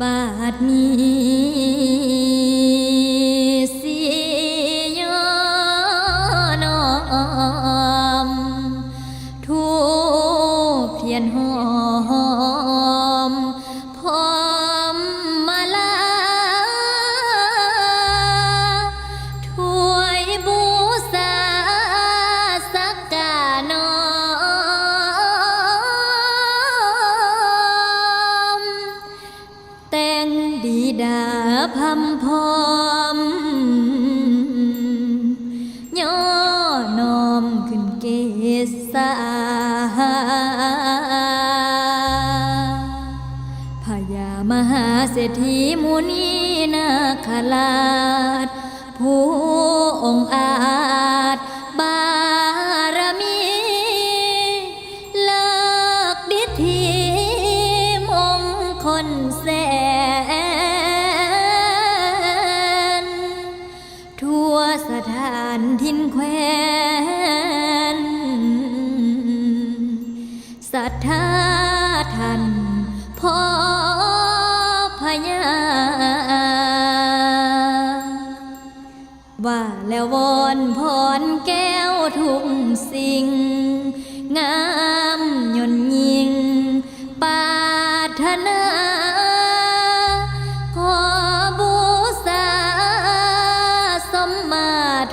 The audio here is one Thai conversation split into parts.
บาดมีสียอนอมทูเพียนหอม ดีดาพัมพอมย่อนอมขึ้นเกศาพญามหาเศรษฐีมุนีนาคราชผู้องอาจบารมีเลิกดิธีมงคลแส สถานทินแควนศรัทธาทันพ่อพญาว่าแล้ววอนพรแก้วทุ่งสิ่งงา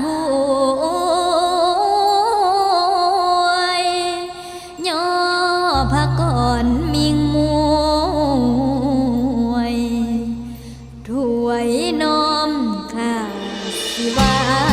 ถวยย่อพระก่อนมิงมวยถวยน้อมข้าสิวา